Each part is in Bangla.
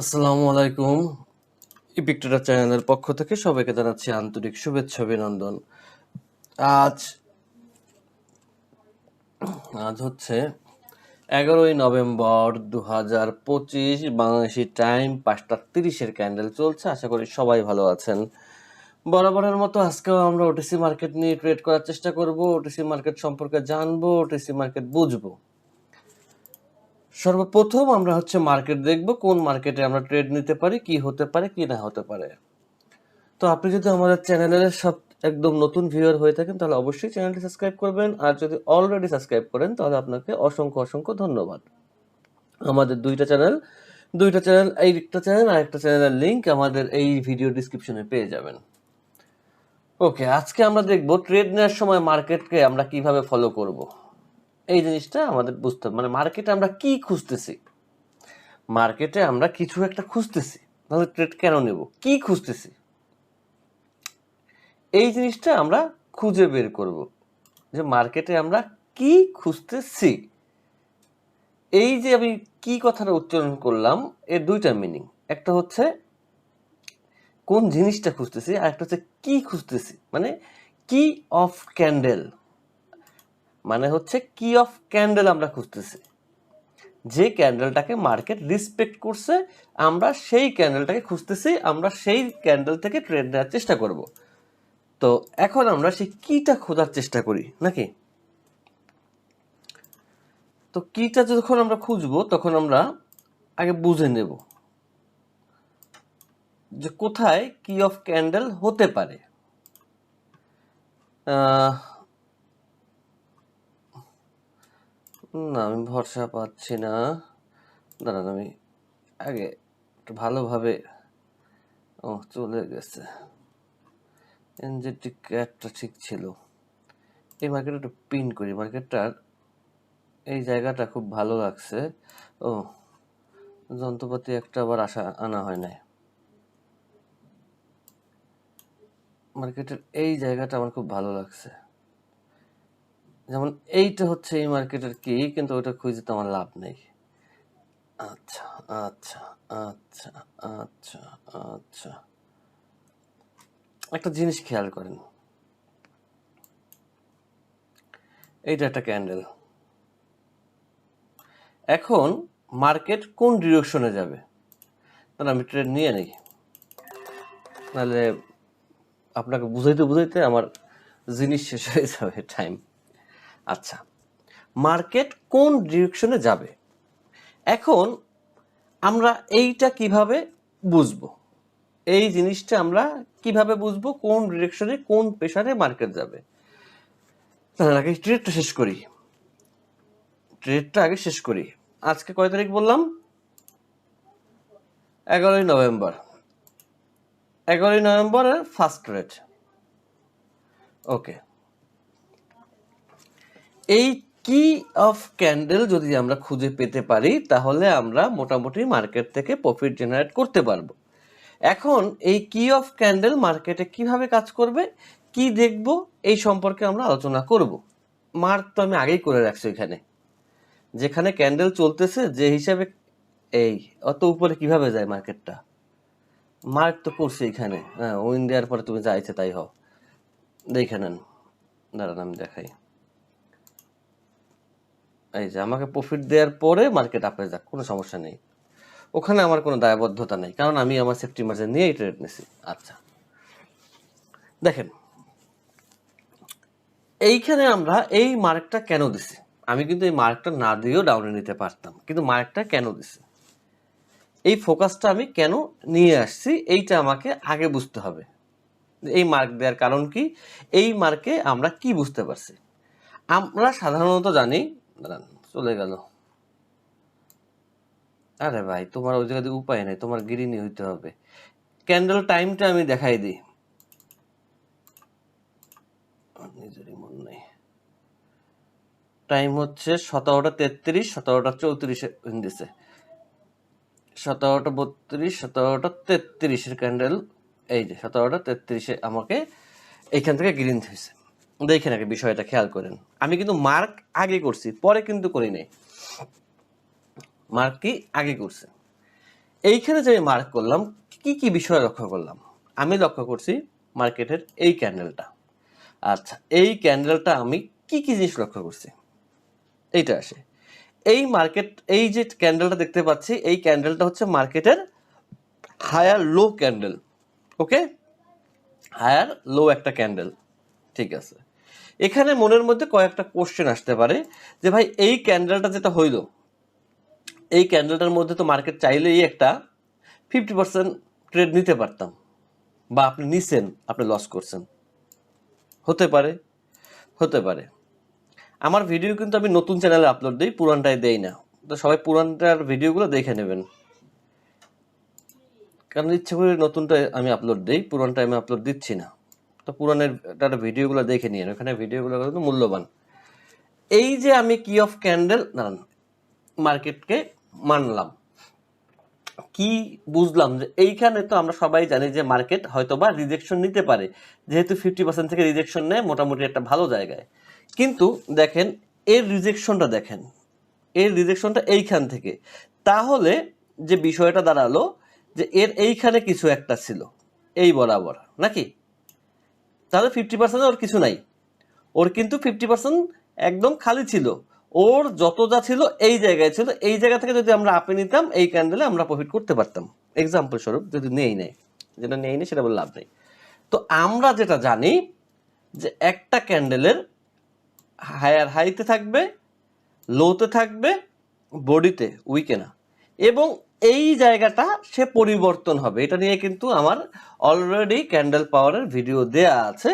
আসসালামু আলাইকুম। ইপিকটোরা চ্যানেলের পক্ষ থেকে সবাইকে জানাচ্ছি আন্তরিক শুভেচ্ছা, অভিনন্দন। আজ আজ হচ্ছে এগারোই নভেম্বর দু হাজার পঁচিশ, বাংলাদেশি টাইম পাঁচটা তিরিশের ক্যান্ডেল চলছে। আশা করি সবাই ভালো আছেন। বরাবরের মতো আজকেও আমরা ওটিসি মার্কেট নিয়ে ট্রেড করার চেষ্টা করব। ওটিসি মার্কেট সম্পর্কে জানব, ওটিসি মার্কেট বুঝব। সর্বপ্রথম আমরা হচ্ছে মার্কেট দেখব কোন মার্কেটে আমরা ট্রেড নিতে পারি, কি হতে পারে, কি না হতে পারে। তো আপনি যদি আমাদের চ্যানেলের সব একদম নতুন ভিউয়ার হয়ে থাকেন, তাহলে অবশ্যই চ্যানেলটি সাবস্ক্রাইব করবেন। আর যদি অলরেডি সাবস্ক্রাইব করেন, তাহলে আপনাকে অসংখ্য অসংখ্য ধন্যবাদ। আমাদের দুইটা চ্যানেল দুইটা চ্যানেল এই একটা চ্যানেল আর একটা চ্যানেলের লিংক আমাদের এই ভিডিও ডিসক্রিপশনে পেয়ে যাবেন। ওকে আজকে আমরা দেখব ট্রেড নেওয়ার সময় মার্কেটকে আমরা কীভাবে ফলো করব। এই জিনিসটা আমাদের বুঝতে মানে মার্কেটে আমরা কি খুঁজতেছি? মার্কেটে আমরা কিছু একটা খুঁজতেছি। তাহলে ট্রেড কেন নেব? কি খুঁজতেছি? এই জিনিসটা আমরা খুঁজে বের করব যে মার্কেটে আমরা কি খুঁজতেছি। এই যে আমি কি কথাটা উচ্চারণ করলাম, এর দুইটা মিনিং একটা হচ্ছে কোন জিনিসটা খুঁজতেছি, আর একটা হচ্ছে কি খুঁজতেছি। মানে কি অফ ক্যান্ডেল মানে হচ্ছে কি অফ ক্যান্ডেল আমরা খুঁজতেছি। যে ক্যান্ডেলটাকে মার্কেট রিসপেক্ট করছে, আমরা সেই ক্যান্ডেলটাকে খুঁজতেছি, আমরা সেই ক্যান্ডেল থেকে ট্রেড নেওয়ার চেষ্টা করব। তো এখন আমরা সেই কিটা খোঁজার চেষ্টা করি, নাকি? তো কিটা যখন আমরা খুঁজবো, তখন আমরা আগে বুঝে নেব যে কোথায় কি অফ ক্যান্ডেল হতে পারে। না, আমি ভরসা পাচ্ছি না। দাঁড়ান, আমি আগে একটু ভালোভাবে, ও, চলে গেছে। এনজেটি ক্যাটটা ঠিক ছিল। এই মার্কেটটা একটু পিন করি। মার্কেটটার এই জায়গাটা খুব ভালো লাগছে। ও, যন্ত্রপাতি একটা আবার আসা, আনা হয় নাই। মার্কেটের এই জায়গাটা আমার খুব ভালো লাগছে। যেমন এইটা হচ্ছে এই মার্কেটের কি, কিন্তু ওটা খুঁজে তো আমার লাভ নেই। আচ্ছা আচ্ছা আচ্ছা আচ্ছা আচ্ছা। একটা জিনিস খেয়াল করেন। এইটা একটা ক্যান্ডেল। এখন মার্কেট কোন ডিরেকশনে যাবে? তাহলে আমি ট্রেড নিয়ে নেই। নাহলে আপনাকে বুঝাইতে বুঝাইতে আমার জিনিস শেষ হয়ে যাবে টাইম। আচ্ছা মার্কেট কোন ডিরেকশনে যাবে? এখন আমরা এইটা কীভাবে বুঝব? এই জিনিসটা আমরা কীভাবে বুঝব কোন ডিরেকশনে কোন পেশারে মার্কেট যাবে? তার আগে ট্রেডটা শেষ করি। ট্রেডটা আগে শেষ করি। আজকে কয় তারিখ বললাম? এগারোই নভেম্বর। এগারোই নভেম্বরের ফার্স্ট রেট ওকে। এই কি অফ ক্যান্ডেল যদি আমরা খুঁজে পেতে পারি, তাহলে আমরা মোটামুটি মার্কেট থেকে প্রফিট জেনারেট করতে পারব। এখন এই কি অফ ক্যান্ডেল মার্কেটে কীভাবে কাজ করবে? কি দেখব? এই সম্পর্কে আমরা আলোচনা করব। মার্ক তো আমি আগেই করে রাখছি এখানে। যেখানে ক্যান্ডেল চলতেছে, যে হিসাবে এই, অত উপরে কীভাবে যায় মার্কেটটা মার্ক তো করছে এখানে। হ্যাঁ উইন দেওয়ার পরে তুমি যা তাই হও। দেখে নেন। দাঁড়ান, আমি দেখাই। এই যে আমাকে প্রফিট দেওয়ার পরে মার্কেট আপে যাক, কোনো সমস্যা নেই। ওখানে আমার কোনো দায়বদ্ধতা নেই, কারণ আমি আমার সেফটি মার্জিন নিয়েই ট্রেড নিছি। আচ্ছা। দেখেন, এইখানে আমরা এই মার্কটা কেন দিছি? আমি কিন্তু এই মার্কটা না দিয়েও ডাউনে নিতে পারতাম, কিন্তু মার্কটা কেন দিছি? এই ফোকাসটা আমি কেন নিয়ে আসছি? এইটা আমাকে আগে বুঝতে হবে। এই মার্ক দেওয়ার কারণ কি? এই মার্কে আমরা কি বুঝতে পারছি? আমরা সাধারণত জানি দাঁড়ান, চলে গেল। আরে ভাই, তোমার ওই জায়গাতে উপায় নেই, তোমার গিরিনি হইতে হবে। ক্যান্ডেল টাইমটা আমি দেখাই দিই। নিজেরই মন নেই। টাইম হচ্ছে সতেরোটা তেত্রিশ, সতেরোটা চৌত্রিশে দিছে সতেরোটা বত্রিশ, সতেরোটা তেত্রিশের ক্যান্ডেল, এই যে সতেরোটা তেত্রিশে আমাকে এইখান থেকে গ্রিন হয়েছে দেখেন আগে বিষয়টা খেয়াল করেন। আমি কিন্তু মার্ক আগে করছি, পরে কিন্তু করি নাই। মার্ক কি আগে করছে? এইখানে যে মার্ক করলাম, কি কি বিষয় লক্ষ্য করলাম? আমি লক্ষ্য করছি মার্কেটের এই ক্যান্ডেলটা। আচ্ছা এই ক্যান্ডেলটা আমি কি কি জিনিস লক্ষ্য করছি? এইটা আসে। এই মার্কেট, এই যে ক্যান্ডেলটা দেখতে পাচ্ছি, এই ক্যান্ডেলটা হচ্ছে মার্কেটের higher low candle, okay? Higher low একটা ক্যান্ডেল, ঠিক আছে। এখানে মনের মধ্যে কয়েকটা কোশ্চেন আসতে পারে যে ভাই, এই ক্যান্ডেলটা যেটা হইল, এই ক্যান্ডেলটার মধ্যে তো মার্কেট চাইলেই একটা ফিফটি পার্সেন্ট ট্রেড নিতে পারতাম বা আপনি নিছেন, আপনি লস করছেন। হতে পারে হতে পারে। আমার ভিডিও কিন্তু আমি নতুন চ্যানেলে আপলোড দিই পুরানটায় দেই না। তো সবাই পুরানটার ভিডিওগুলো দেখে নেবেন। কারণ ইচ্ছে করে নতুনটা আমি আপলোড দিই পুরানটা আমি আপলোড দিচ্ছি না। তো পুরানের তার ভিডিওগুলো দেখে নিন ওখানে ভিডিওগুলো কিন্তু মূল্যবান। এই যে আমি কি অফ ক্যান্ডেল দাঁড়ান মার্কেটকে মানলাম। কি বুঝলাম যে এইখানে তো আমরা সবাই জানি যে মার্কেট হয়তো বা রিজেকশন নিতে পারে, যেহেতু ফিফটি পার্সেন্ট থেকে রিজেকশন নেয়, মোটামুটি একটা ভালো জায়গায়। কিন্তু দেখেন, এর রিজেকশনটা দেখেন, এর রিজেকশনটা এইখান থেকে। তাহলে যে বিষয়টা দাঁড়াল যে এর এইখানে কিছু একটা ছিল, এই বরাবর, নাকি? তাহলে ফিফটি পার্সেন্ট ওর কিছু নাই। ওর কিন্তু ফিফটি পার্সেন্ট একদম খালি ছিল। ওর যত যা ছিল এই জায়গায় ছিল। এই জায়গা থেকে যদি আমরা আপে নিতাম, এই ক্যান্ডেলে আমরা প্রফিট করতে পারতাম। এক্সাম্পল স্বরূপ যদি নেই নেই। যেটা নেই নেই, সেটা বলে লাভ নেই। তো আমরা যেটা জানি, যে একটা ক্যান্ডেলের হায়ার হাইতে থাকবে লোতে থাকবে বডিতে উইকে না। এবং এই জায়গাটা সে পরিবর্তন হবে। এটা নিয়ে কিন্তু আমার অলরেডি ক্যান্ডেল পাওয়ারের ভিডিও দেয়া আছে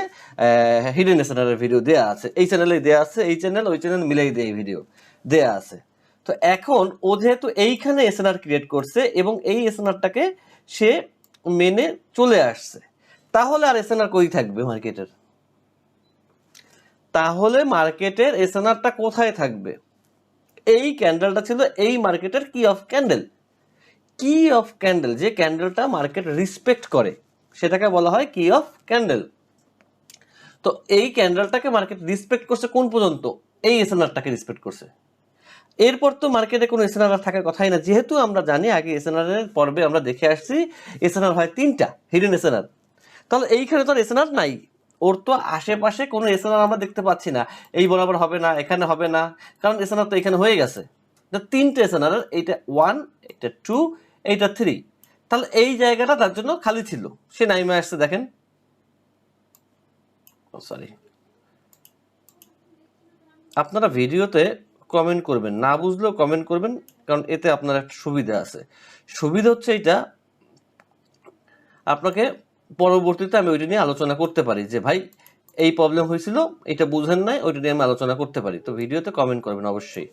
হিডেন এসেনারের ভিডিও দেয়া আছে। এই চ্যানেলে দেয়া আছে, এই চ্যানেল ওই চ্যানেল মিলেই দেয় এই ভিডিও দেয়া আছে। তো এখন ও যেহেতু এইখানে এসএনআর ক্রিয়েট করছে এবং এই এসএনআরটাকে সে মেনে চলে আসছে, তাহলে আর এসএনআর কই থাকবে মার্কেটের তাহলে মার্কেটের এসএনআরটা কোথায় থাকবে? এই ক্যান্ডেলটা ছিল এই মার্কেটের কি অফ ক্যান্ডেল কি অফ ক্যান্ডেল যে ক্যান্ডেলটা মার্কেট রিসপেক্ট করে, সেটাকে বলা হয় কি অফ ক্যান্ডেল তো এই ক্যান্ডেলটাকে মার্কেট রিসপেক্ট করছে কোন পর্যন্ত? এই এসএনআরটাকে রিসপেক্ট করছে। এরপর তো মার্কেটে কোনো এসএনআর থাকার কথাই না। যেহেতু আমরা জানি, আগে এসএনআর এর পর্বে আমরা দেখে আসছি এসএনআর হয় তিনটা হিডেন এসএনআর তাহলে এইখানে তো আর এসএনআর নাই। ওর তো আশেপাশে কোনো এসএনআর আমরা দেখতে পাচ্ছি না। এই বরাবর হবে না, এখানে হবে না। কারণ এসএনআর তো এখানে হয়ে গেছে। তিনটে এসএনআর এইটা ওয়ান এটা টু এইটা থ্রি তাহলে এই জায়গাটা তার জন্য খালি ছিল। সে নাইমে আসছে, দেখেন। সরি আপনারা ভিডিওতে কমেন্ট করবেন, না বুঝলেও কমেন্ট করবেন, কারণ এতে আপনার একটা সুবিধা আছে। সুবিধা হচ্ছে এটা আপনাকে পরবর্তীতে আমি ওইটা নিয়ে আলোচনা করতে পারি যে, ভাই, এই প্রবলেম হয়েছিল, এটা বুঝেন নাই, ওইটা নিয়ে আমি আলোচনা করতে পারি। তো ভিডিওতে কমেন্ট করবেন অবশ্যই।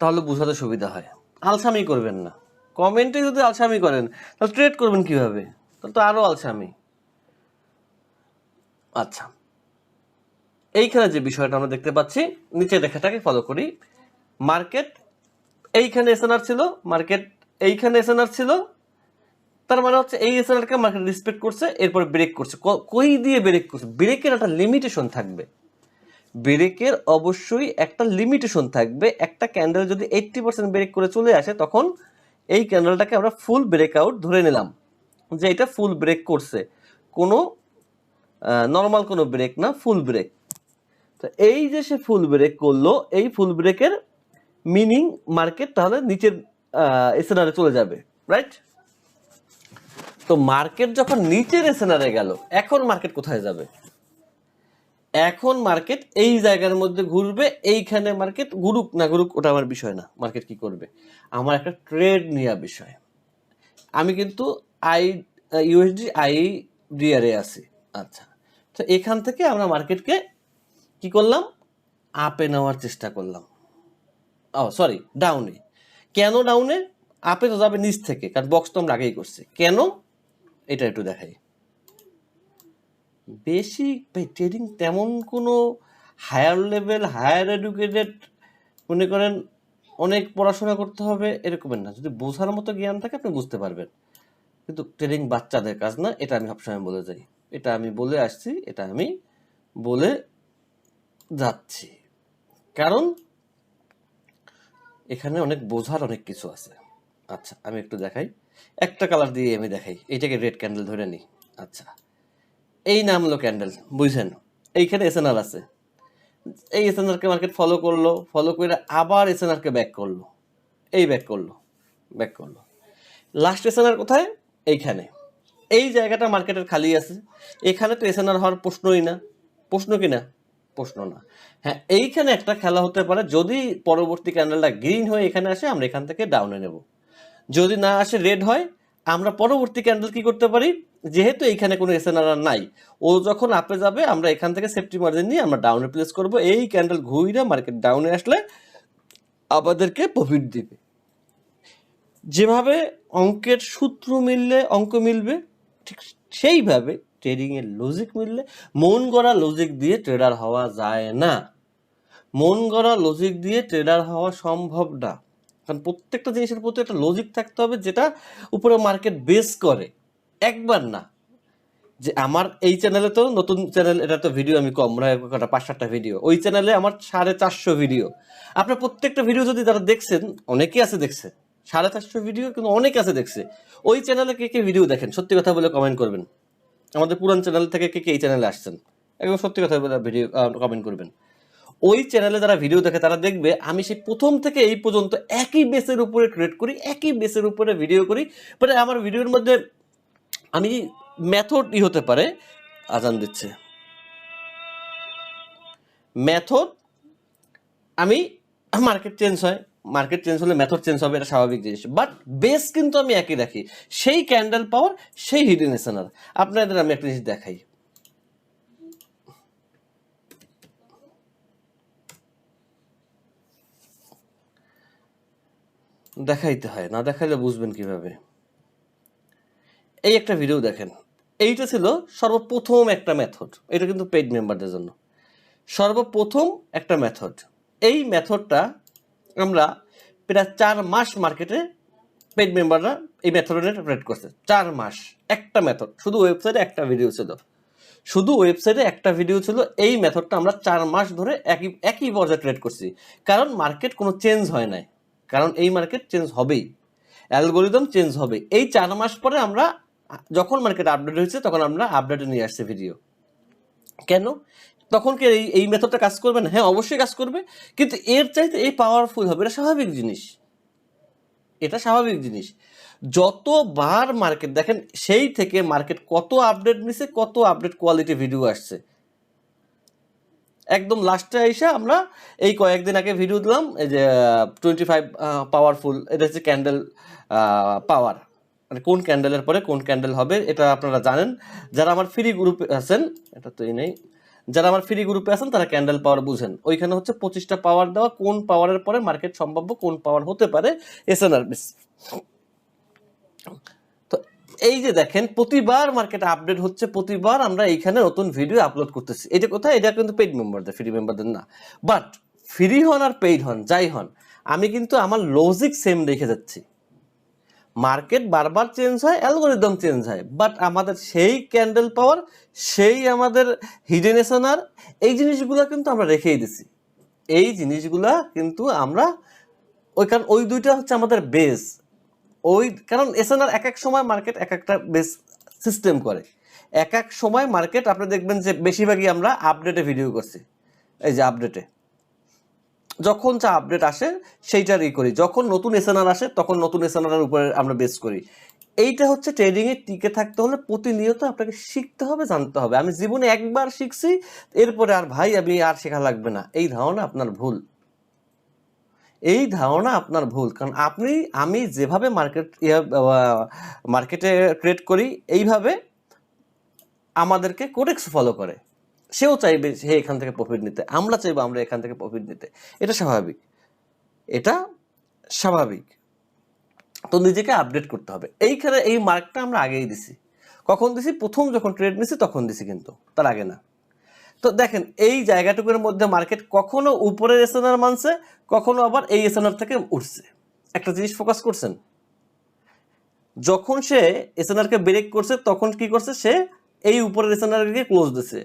তাহলে বুঝাতে সুবিধা হয়। আলসামি করবেন না। কমেন্টে যদি আলসামি করেন, তাহলে ট্রেড করবেন কীভাবে? তাহলে তো আরও আলসামি। আচ্ছা। এইখানে যে বিষয়টা আমরা দেখতে পাচ্ছি, নিচে রেখাটাকে ফলো করি। মার্কেট, এইখানে এসএনআর ছিল, মার্কেট এইখানে এসএনআর ছিল। তার মানে হচ্ছে এই এসএনআরকে মার্কেট রেসপেক্ট করছে, এরপর ব্রেক করছে। কই দিয়ে ব্রেক করছে? ব্রেকের একটা লিমিটেশন থাকবে। ব্রেকের অবশ্যই একটা লিমিটেশন থাকবে। একটা ক্যান্ডেল যদি এইট্টি পার্সেন্ট ব্রেক করে চলে আসে, তখন এই ক্যান্ডেলটাকে আমরা ফুল ব্রেক আউট ধরে নিলাম, যে এটা ফুল ব্রেক করছে। কোনো নর্মাল কোনো ব্রেক না ফুল ব্রেক তো এই যে সে ফুল ব্রেক করল, এই ফুল ব্রেকের মিনিং মার্কেট তাহলে নিচের এসেনারে চলে যাবে রাইট তো মার্কেট যখন নিচের এসেনারে গেল, এখন মার্কেট কোথায় যাবে? এখন মার্কেট এই জায়গার মধ্যে ঘুরবে, এইখানে মার্কেট ঘুরুক না ঘুরুক, ওটা আমার বিষয় না মার্কেট কি করবে? আমার একটা ট্রেড নেওয়া বিষয়। আমি কিন্তু আই ইউএসডি আই ডিআরএ আছি। আচ্ছা তো এখান থেকে আমরা মার্কেটকে কি করলাম? আপে নেওয়ার চেষ্টা করলাম। ও সরি ডাউনে কেন ডাউনে আপে তো যাবে নিচ থেকে, কারণ বক্স তো আমরা আগেই করছি। কেন? এটা একটু দেখাই। বেশি ভাই ট্রেডিং তেমন কোনো হায়ার লেভেল হায়ার এডুকেটেড মনে করেন অনেক পড়াশোনা করতে হবে এরকমের না। যদি বোঝার মতো জ্ঞান থাকে আপনি বুঝতে পারবেন। কিন্তু ট্রেডিং বাচ্চাদের কাজ না, এটা আমি সবসময় বলে যাই। এটা আমি বলে আসছি, এটা আমি বলে যাচ্ছি। কারণ এখানে অনেক বোঝার অনেক কিছু আছে। আচ্ছা আমি একটু দেখাই। একটা কালার দিয়ে আমি দেখাই। এটাকে রেড ক্যান্ডেল ধরে নিই। আচ্ছা। এই নামলো ক্যান্ডেল, বুঝছেন? এইখানে এসএনআর আছে। এই এসএনআরকে মার্কেট ফলো করল ফলো করে আবার এসএনআরকে ব্যাক করল। এই ব্যাক করল ব্যাক করল। লাস্ট এসএনআর কোথায়? এইখানে। এই জায়গাটা মার্কেটের খালি আছে। এখানে তো এসএনআর হওয়ার প্রশ্নই না। প্রশ্ন কি না? প্রশ্ন না। হ্যাঁ এইখানে একটা খেলা হতে পারে। যদি পরবর্তী ক্যান্ডেলটা গ্রিন হয়ে এখানে আসে, আমরা এখান থেকে ডাউনে নেব। যদি না আসে রেড হয়, আমরা পরবর্তী ক্যান্ডেল কি করতে পারি? যেহেতু এইখানে কোনো এসএনআর নাই, ও যখন আপে যাবে, আমরা এখান থেকে সেফটি মার্জিন নিয়ে আমরা ডাউনে প্লেস করব। এই ক্যান্ডেল ঘুরে মার্কেট ডাউনে আসলে আমাদেরকে প্রফিট দিবে। যেভাবে অঙ্কের সূত্র মিললে অঙ্ক মিলবে, ঠিক সেইভাবে ট্রেডিংয়ের লজিক মিললে মন গড়া লজিক দিয়ে ট্রেডার হওয়া যায় না। মন গড়া লজিক দিয়ে ট্রেডার হওয়া সম্ভব না। কারণ প্রত্যেকটা জিনিসের প্রতি একটা লজিক থাকতে হবে, যেটা উপরে মার্কেট বেস করে। একবার না। যে আমার এই চ্যানেলে তো নতুন চ্যানেল এটা তো ভিডিও আমি কম কটা পাঁচ সাতটা ভিডিও ওই চ্যানেলে আমার সাড়ে চারশো ভিডিও আপনার প্রত্যেকটা ভিডিও যদি তারা দেখছেন, অনেকেই আছে দেখছে। সাড়ে চারশো ভিডিও কিন্তু অনেক আছে দেখছে। ওই চ্যানেলে কে কে ভিডিও দেখেন, সত্যি কথা বলে কমেন্ট করবেন। আমাদের পুরান চ্যানেল থেকে কে কে এই চ্যানেলে আসছেন, একদম সত্যি কথা বলে ভিডিও কমেন্ট করবেন। ওই চ্যানেলে যারা ভিডিও দেখে, তারা দেখবে আমি সেই প্রথম থেকে এই পর্যন্ত একই বেসের উপরে ট্রেড করি, একই বেসের উপরে ভিডিও করি। মানে আমার ভিডিওর মধ্যে আমি মেথড ই হতে পারে, আজান দিচ্ছে। মেথড আমি মার্কেট চেঞ্জ হয়। মার্কেট চেঞ্জ হলে মেথড চেঞ্জ হবে, এটা স্বাভাবিক জিনিস। বাট বেস কিন্তু আমি একই রাখি। সেই ক্যান্ডেল পাওয়ার সেই হিডেন এসেনার আপনাদের আমি একটা জিনিস দেখাই। দেখাইতে হয়, না দেখাইলে বুঝবেন কীভাবে? এই একটা ভিডিও দেখেন। এইটা ছিল সর্বপ্রথম একটা মেথড এটা কিন্তু পেইড মেম্বারদের জন্য। সর্বপ্রথম একটা মেথড এই মেথডটা আমরা প্রায় চার মাস মার্কেটে পেইড মেম্বাররা এই মেথডের ট্রেড করছে। চার মাস। একটা মেথড শুধু ওয়েবসাইটে একটা ভিডিও ছিল। শুধু ওয়েবসাইটে একটা ভিডিও ছিল। এই মেথডটা আমরা চার মাস ধরে একই একই পর্যায়ে ট্রেড করছি। কারণ মার্কেট কোনো চেঞ্জ হয় নাই। কারণ এই মার্কেট চেঞ্জ হবেই। অ্যালগোরিদম চেঞ্জ হবে। এই চার মাস পরে আমরা যখন মার্কেট আপডেট হয়েছে, তখন আমরা আপডেটে নিয়ে আসছি ভিডিও কেন? তখন কি এই এই মেথডটা কাজ করবে না? হ্যাঁ অবশ্যই কাজ করবে, কিন্তু এর চাইতে এই পাওয়ারফুল হবে, এটা স্বাভাবিক জিনিস। এটা স্বাভাবিক জিনিস। যতবার মার্কেট দেখেন, সেই থেকে মার্কেট কত আপডেট নিছে, কত আপডেট কোয়ালিটি ভিডিও আসছে। একদম লাস্টে এসে আমরা এই কয়েকদিন আগে ভিডিও দিলাম, এই যে টোয়েন্টি ফাইভ পাওয়ারফুল এটা হচ্ছে ক্যান্ডেল পাওয়ার মানে কোন ক্যান্ডেলের পরে কোন ক্যান্ডেল হবে, এটা আপনারা জানেন। যারা আমার ফ্রি গ্রুপে আছেন, এটা তো এই নেই। যারা আমার ফ্রি গ্রুপে আছেন, তারা ক্যান্ডেল পাওয়ার বুঝেন। ওইখানে হচ্ছে পঁচিশটা পাওয়ার দেওয়া, কোন পাওয়ারের পরে মার্কেট সম্ভাব্য কোন পাওয়ার হতে পারে এসএনআর বেস তো এই যে দেখেন, প্রতিবার মার্কেট আপডেট হচ্ছে, প্রতিবার আমরা এইখানে নতুন ভিডিও আপলোড করতেছি। এটা কোথায়? এটা কিন্তু পেইড মেম্বারদের ফ্রি মেম্বারদের না। বাট ফ্রি হন আর পেইড হন, যাই হন, আমি কিন্তু আমার লজিক সেম রেখে যাচ্ছি। মার্কেট বারবার চেঞ্জ হয়, অ্যালগোরিদম চেঞ্জ হয়। বাট আমাদের সেই ক্যান্ডেল পাওয়ার সেই আমাদের হিডেনেশনার এই জিনিসগুলো কিন্তু আমরা রেখেই দিছি। এই জিনিসগুলা কিন্তু আমরা, ওই কারণ ওই দুইটা হচ্ছে আমাদের বেস ওই, কারণ এসএনআর এক এক সময় মার্কেট এক একটা বেস সিস্টেম করে। এক এক সময় মার্কেট আপনি দেখবেন যে বেশিরভাগই আমরা আপডেটে ভিডিও করছি। এই যে আপডেটে যখন যা আপডেট আসে সেইটার ই করি। যখন নতুন এসএনআর আসে, তখন নতুন এসএনআর উপরে আমরা বেস করি। এইটা হচ্ছে ট্রেডিংয়ে টিকে থাকতে হলে প্রতিনিয়ত আপনাকে শিখতে হবে, জানতে হবে। আমি জীবনে একবার শিখছি, এরপরে আর ভাই, আমি আর শেখা লাগবে না। এই ধারণা আপনার ভুল। এই ধারণা আপনার ভুল। কারণ আপনি, আমি যেভাবে মার্কেট মার্কেটে ট্রেড করি, এইভাবে আমাদেরকে কোডেক্স ফলো করে। সেও চাইবে সে এখান থেকে প্রফিট নিতে, আমরা চাইব আমরা এখান থেকে প্রফিট নিতে। এটা স্বাভাবিক। এটা স্বাভাবিক। তো নিজেকে আপডেট করতে হবে। এইখানে এই মার্কটা আমরা আগেই দিছি। কখন দিছি? প্রথম যখন ট্রেড নিছি, তখন দিছি কিন্তু। তার আগে না। তো দেখেন, এই জায়গাটুকুর মধ্যে মার্কেট কখনো উপরের এসএনআর মানছে, কখনো আবার এই এসএনআর থেকে উঠছে। একটা জিনিস ফোকাস করছেন? যখন সে এসএনআরকে ব্রেক করছে, তখন কি করছে? সে এই উপরের রেসেনারকে ক্লোজ দিছে।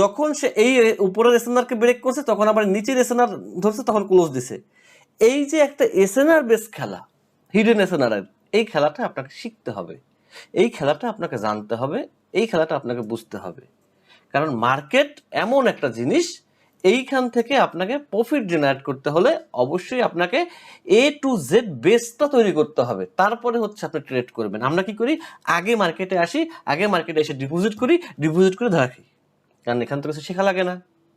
যখন সে এই উপরের রেসেনারকে ব্রেক করছে, তখন আবার নিচের রেসেনার ধরছে, তখন ক্লোজ দিছে। এই যে একটা এসএনআর বেস খেলা হিডেন এসএনআর এই খেলাটা আপনাকে শিখতে হবে। এই খেলাটা আপনাকে জানতে হবে, এই খেলাটা আপনাকে বুঝতে হবে। কারণ মার্কেট এমন একটা জিনিস এইখান থেকে আপনাকে প্রফিট জেনারেট করতে হলে অবশ্যই আপনাকে এ টু জেড বেসটা তৈরি করতে হবে। তারপরে হচ্ছে আপনি ট্রেড করবেন। আমরা কি করি? আগে মার্কেটে আসি, আগে মার্কেটে এসে ডিপোজিট করি ডিপোজিট করে ধরা খাই। কারণ এখান থেকে শেখা লাগে না।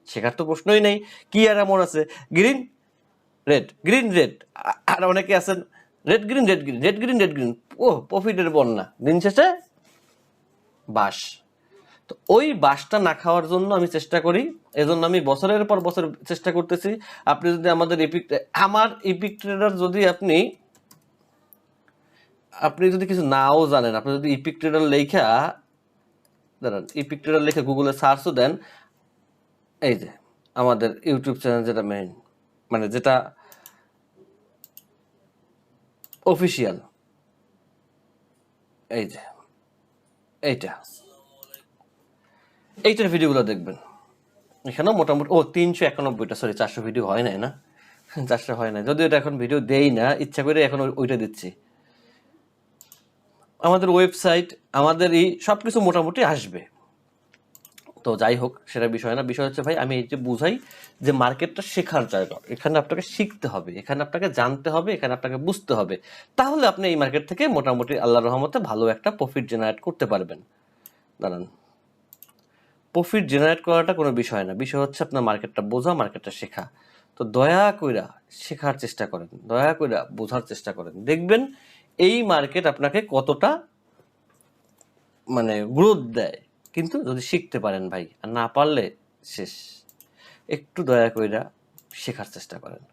শেখার তো প্রশ্নই নেই। কি আর এমন আছে? গ্রিন রেড গ্রিন রেড আর অনেকে আছেন red green red green red green red green ও প্রফিটের বন্যা। দিন শেষে বাস তো ওই বাসটা না খাওয়ার জন্য আমি চেষ্টা করি। এজন্য আমি বছরের পর বছর চেষ্টা করতেছি। আপনি যদি আমাদের ইপিক আমার ইপিক ট্রেডার যদি আপনি আপনি যদি কিছু নাও জানেন, আপনি যদি ইপিক ট্রেডার লেখা, দাঁড়ান ইপিক ট্রেডার লিখে গুগলে সার্চও দেন, এই যে আমাদের ইউটিউব চ্যানেল যেটা মেইন মানে যেটা অফিসিয়াল এই যে, এইটা। এইটার ভিডিওগুলো দেখবেন। এখানেও মোটামুটি, ও, তিনশো একানব্বইটা সরি চারশো ভিডিও হয় নাই না? চারশো হয় না যদিও এটা এখন ভিডিও দেই না, ইচ্ছা করে এখন ওইটা দিচ্ছি। আমাদের ওয়েবসাইট, আমাদের এই সব কিছু মোটামুটি আসবে। তো যাই হোক, সেটা বিষয় না। বিষয় হচ্ছে, ভাই, আমি এই যে বুঝাই যে মার্কেটটা শেখার জায়গা। এখানে আপনাকে শিখতে হবে, এখানে আপনাকে জানতে হবে, এখানে আপনাকে বুঝতে হবে। তাহলে আপনি এই মার্কেট থেকে মোটামুটি আল্লাহর রহমতে ভালো একটা প্রফিট জেনারেট করতে পারবেন। দাঁড়ান। প্রফিট জেনারেট করাটা কোনো বিষয় না। বিষয় হচ্ছে আপনার মার্কেটটা বোঝা মার্কেটটা শেখা। তো দয়া কইরা শেখার চেষ্টা করেন। দয়া কইরা বোঝার চেষ্টা করেন। দেখবেন এই মার্কেট আপনাকে কতটা মানে গ্রোথ দেয়। কিন্তু যদি শিখতে পারেন ভাই, আর না পারলে শেষ। একটু দয়া কইরা শেখার চেষ্টা করেন।